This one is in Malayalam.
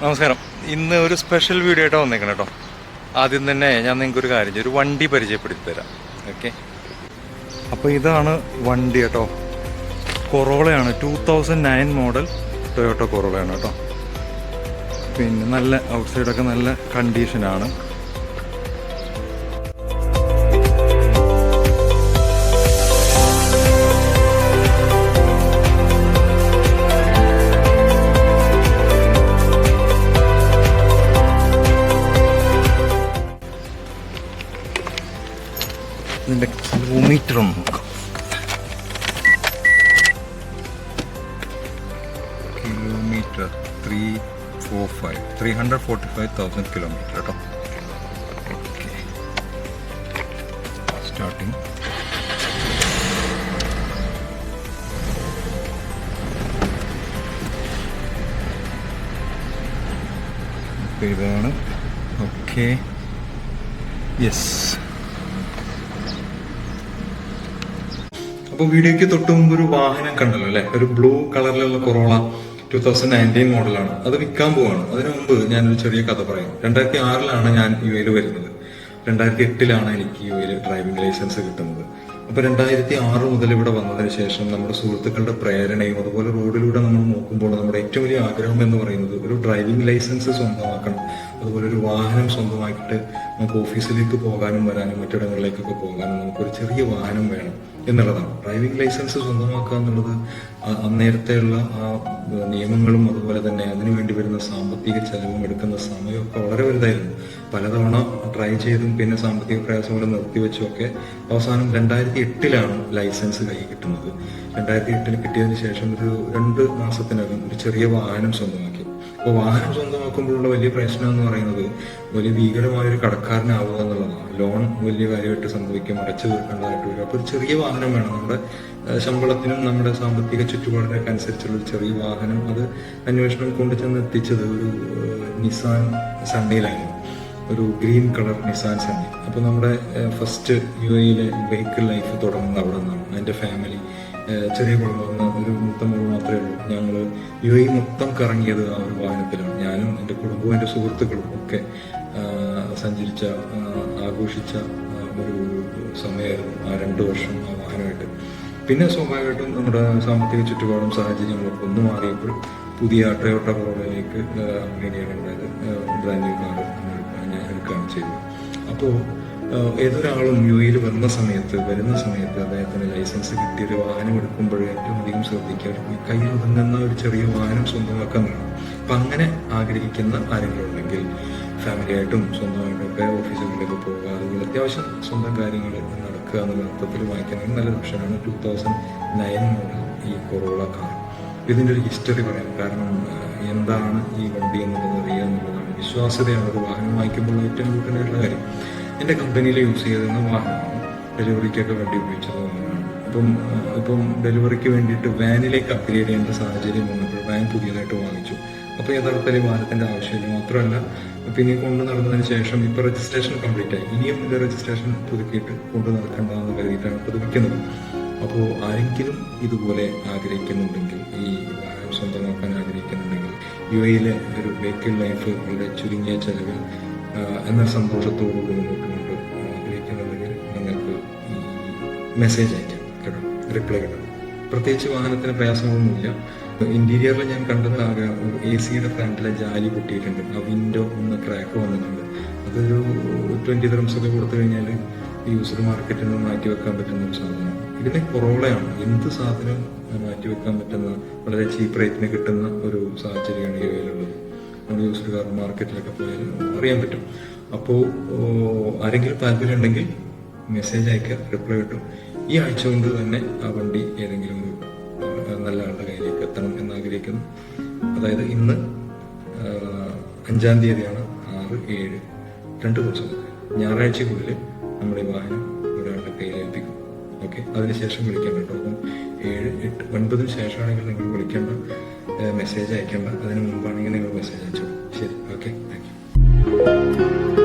നമസ്കാരം. ഇന്ന് ഒരു സ്പെഷ്യൽ വീഡിയോ ആയിട്ട് വന്നേക്കണം കേട്ടോ ആദ്യം തന്നെ ഞാൻ നിങ്ങൾക്ക് ഒരു കാര്യം. ഒരു വണ്ടി പരിചയപ്പെടുത്തി തരാം. ഓക്കെ അപ്പോൾ ഇതാണ് വണ്ടി കേട്ടോ കൊറോളയാണ് two thousand nine model Toyota കൊറോളയാണ് കേട്ടോ പിന്നെ നല്ല ഔട്ട്സൈഡൊക്കെ നല്ല കണ്ടീഷനാണ് ഇതിന്റെ കിലോമീറ്റർ ഒന്ന് നോക്കാം. Kilometre three four five three hundred forty five thousand kilometre കേട്ടോ ഓക്കെ സ്റ്റാർട്ടിങ് ഇതാണ്. ഓക്കെ യെസ് അപ്പോൾ വീഡിയോയ്ക്ക് തൊട്ട് മുമ്പ് ഒരു വാഹനം കണ്ടല്ലോ അല്ലെ? ഒരു ബ്ലൂ കളറിലുള്ള കൊറോള ടൂ തൗസൻഡ് നയന്റീൻ മോഡലാണ് അത് വിൽക്കാൻ പോവാണ്. അതിനു മുമ്പ് ഞാനൊരു ചെറിയ കഥ പറയാം. രണ്ടായിരത്തി ആറിലാണ് ഞാൻ യു എയിൽ വരുന്നത്. രണ്ടായിരത്തി എട്ടിലാണ് എനിക്ക് യു എയിൽ ഡ്രൈവിംഗ് ലൈസൻസ് കിട്ടുന്നത്. അപ്പൊ രണ്ടായിരത്തി ആറ് മുതൽ ഇവിടെ വന്നതിന് ശേഷം നമ്മുടെ സുഹൃത്തുക്കളുടെ പ്രേരണയും അതുപോലെ റോഡിലൂടെ നമ്മൾ നോക്കുമ്പോൾ നമ്മുടെ ഏറ്റവും വലിയ ആഗ്രഹം എന്ന് പറയുന്നത് ഒരു ഡ്രൈവിംഗ് ലൈസൻസ് സ്വന്തമാക്കണം. അതുപോലെ ഒരു വാഹനം സ്വന്തമാക്കിയിട്ട് നമുക്ക് ഓഫീസിലേക്ക് പോകാനും വരാനും മറ്റിടങ്ങളിലേക്കൊക്കെ പോകാനും നമുക്കൊരു ചെറിയ വാഹനം വേണം എന്നുള്ളതാണ്. ഡ്രൈവിംഗ് ലൈസൻസ് സ്വന്തമാക്കുക എന്നുള്ളത് അന്നേരത്തെയുള്ള ആ നിയമങ്ങളും അതുപോലെ തന്നെ അതിനു വേണ്ടി വരുന്ന സാമ്പത്തിക ചെലവും എടുക്കുന്ന സമയമൊക്കെ വളരെ വലുതായിരുന്നു. പലതവണ ട്രൈ ചെയ്തും പിന്നെ സാമ്പത്തിക പ്രയാസം കൊണ്ട് നിർത്തിവെച്ചും ഒക്കെ അവസാനം രണ്ടായിരത്തി എട്ടിലാണ് ലൈസൻസ് കൈ കിട്ടുന്നത്. രണ്ടായിരത്തി എട്ടിന് കിട്ടിയതിന് ശേഷം ഒരു രണ്ട് മാസത്തിനകം ഒരു ചെറിയ വാഹനം സ്വന്തമാക്കി. അപ്പോൾ വാഹനം സ്വന്തമാക്കുമ്പോഴുള്ള വലിയ പ്രശ്നം എന്ന് പറയുന്നത് വലിയ ഭീകരമായ ഒരു കടക്കാരനാവുക എന്നുള്ളതാണ്. ലോൺ വലിയ കാര്യമായിട്ട് സംഭവിക്കും അടച്ചു തീർക്കേണ്ടതായിട്ട് വരും. അപ്പോൾ ഒരു ചെറിയ വാഹനം വേണം. നമ്മുടെ ശമ്പളത്തിനും നമ്മുടെ സാമ്പത്തിക ചുറ്റുപാടിനൊക്കെ അനുസരിച്ചുള്ള ഒരു ചെറിയ വാഹനം അത് അന്വേഷണം കൊണ്ടുചെന്ന് എത്തിച്ചത് ഒരു നിസാൻ സൺഡേയിലായിരുന്നു ഒരു ഗ്രീൻ കളർ നിസാൻ സണ്ണി അപ്പോൾ നമ്മുടെ ഫസ്റ്റ് യു എയിലെ വെഹിക്കിൾ ലൈഫ് തുടങ്ങുന്നത് അവിടെ നിന്നാണ്. എന്റെ ഫാമിലി ചെറിയ കുടുംബം ഒരു മൂത്ത മോൾ മാത്രമേ ഉള്ളൂ. ഞങ്ങൾ യു എ മൊത്തം കറങ്ങിയത് ആ ഒരു വാഹനത്തിലാണ്. ഞാനും എന്റെ കുടുംബവും എന്റെ സുഹൃത്തുക്കളും ഒക്കെ സഞ്ചരിച്ച ആഘോഷിച്ച ഒരു സമയമായിരുന്നു. ആ രണ്ട് വർഷം ആ വാഹനമായിട്ട്. പിന്നെ സ്വാഭാവികമായിട്ടും നമ്മുടെ സാമ്പത്തിക ചുറ്റുപാടും സാഹചര്യങ്ങളൊക്കെ ഒന്ന് മാറിയപ്പോൾ പുതിയ ടൊയോട്ട കൊറോളയിലേക്ക് അപ്ഗ്രേഡ് ഉണ്ടായത് ബ്രാൻഡ് ന്യൂ കാർ ഞാൻ എടുക്കുകയാണ് ചെയ്തത്. അപ്പോൾ ഏതൊരാളും യു എയിൽ വരുന്ന സമയത്ത് വരുന്ന സമയത്ത് അദ്ദേഹത്തിന് ലൈസൻസ് കിട്ടിയ ഒരു വാഹനം എടുക്കുമ്പോൾ ഏറ്റവും അധികം ശ്രദ്ധിക്കുക. കയ്യിൽ ഒതുങ്ങുന്ന ഒരു ചെറിയ വാഹനം സ്വന്തമാക്കാൻ വേണം. അപ്പം അങ്ങനെ ആഗ്രഹിക്കുന്ന ആരെങ്കിലും ഉണ്ടെങ്കിൽ ഫാമിലിയായിട്ടും സ്വന്തമായിട്ടൊക്കെ ഓഫീസുകളിലൊക്കെ പോവുക. അതുപോലെ അത്യാവശ്യം സ്വന്തം കാര്യങ്ങൾ നടക്കുക എന്നുള്ള അർത്ഥത്തിൽ വായിക്കണമെങ്കിൽ നല്ലൊരു ഓപ്ഷനാണ് ടൂ തൗസൻഡ് നയൻ മോഡൽ ഈ കൊറോള കാർ ഇതിന്റെ ഒരു ഹിസ്റ്ററി പറയാം. കാരണം എന്താണ് ഈ വണ്ടി എന്നുള്ളത് അറിയുക എന്നുള്ളതാണ് വിശ്വാസ്യതയാണ്. ഒരു വാഹനം വാങ്ങിക്കുമ്പോൾ ഏറ്റവും കൂടുതലായിട്ടുള്ള കാര്യം. എന്റെ കമ്പനിയിൽ യൂസ് ചെയ്തിരുന്ന വാഹനമാണ്. ഡെലിവറിക്കൊക്കെ വേണ്ടി ഉപയോഗിച്ചത് വാഹനമാണ്. ഇപ്പം ഇപ്പം ഡെലിവറിക്ക് വേണ്ടിയിട്ട് വാനിലേക്ക് അപ്ഗ്രേഡ് ചെയ്യേണ്ട സാഹചര്യം വന്നപ്പോൾ വാൻ പുതിയതായിട്ട് വാങ്ങിച്ചു. അപ്പോൾ യഥാർത്ഥത്തിൽ വാഹനത്തിന്റെ ആവശ്യമില്ല. മാത്രമല്ല പിന്നെ കൊണ്ട് നടന്നതിന് ശേഷം ഇപ്പോൾ രജിസ്ട്രേഷൻ കംപ്ലീറ്റ് ആയി. ഇനിയും ഇത് രജിസ്ട്രേഷൻ പുതുക്കിയിട്ട് കൊണ്ട് നടക്കേണ്ടതെന്ന് കരുതിയിട്ടാണ് പുതുക്കുന്നത് അപ്പോൾ ആരെങ്കിലും ഇതുപോലെ ആഗ്രഹിക്കുന്നുണ്ടെങ്കിൽ ഈ വാഹനം സ്വന്തമാക്കാൻ ആഗ്രഹിക്കുന്നുണ്ടെങ്കിൽ യു എയിലെ ഒരു വെഹിക്കിൾ ലൈഫ് വളരെ ചുരുങ്ങിയ ചെലവിൽ ആ, സന്തോഷത്തോടു കൂടി മുന്നോട്ട് കൊണ്ട് ആഗ്രഹിക്കുന്നുണ്ടെങ്കിൽ നിങ്ങൾക്ക് ഈ മെസ്സേജ് അയക്കാം കേട്ടോ റിപ്ലൈ കിട്ടും പ്രത്യേകിച്ച് വാഹനത്തിന് പ്രയാസങ്ങളൊന്നുമില്ല. ഇന്റീരിയറിൽ ഞാൻ കണ്ടത് ആകെ എ സിയുടെ ഫ്രണ്ടിലെ ജാലി പൊട്ടിയിട്ടുണ്ട്. ആ വിൻഡോ ഒന്ന് ക്രാക്ക് വന്നിട്ടുണ്ട്. അതൊരു ട്വന്റി ദ്രംസ് ഒക്കെ കൊടുത്തു കഴിഞ്ഞാൽ യൂസർ മാർക്കറ്റിൽ നിന്ന് മാറ്റി വെക്കാൻ പറ്റുന്ന ഒരു സാധനമാണ്. ഇതിന് കൊറോളയാണ് എന്ത് സാധനം മാറ്റി വെക്കാൻ പറ്റുന്ന വളരെ ചീപ്പ് റേറ്റിന് കിട്ടുന്ന ഒരു സാഹചര്യമാണ് ഈ കയ്യിലുള്ളത് നമ്മൾ യൂസർ കാർ മാർക്കറ്റിലൊക്കെ പോയാൽ അറിയാൻ പറ്റും. അപ്പോൾ ആരെങ്കിലും താല്പര്യം ഉണ്ടെങ്കിൽ മെസ്സേജ് അയക്കുക റിപ്ലൈ കിട്ടും. ഈ ആഴ്ച കൊണ്ട് തന്നെ ആ വണ്ടി ഏതെങ്കിലും ഒരു നല്ല ആളുടെ കയ്യിലേക്ക് എത്തണം എന്ന് ആഗ്രഹിക്കുന്നു. അതായത് ഇന്ന് അഞ്ചാം തീയതിയാണ് ആറ് ഏഴ് രണ്ട് ദിവസം. ഞായറാഴ്ചക്കുള്ളിൽ നമ്മുടെ വാഹനം ഒരാളുടെ കയ്യിൽ ഓക്കെ. അതിനുശേഷം വിളിക്കേണ്ട കേട്ടോ. അപ്പം ഏഴ് എട്ട് ഒൻപതിന് ശേഷമാണെങ്കിൽ നിങ്ങൾ വിളിക്കേണ്ട മെസ്സേജ് അയക്കേണ്ട. അതിന് മുമ്പാണെങ്കിൽ നിങ്ങൾ മെസ്സേജ് അയച്ചോ ശരി. ഓക്കെ. Thank you.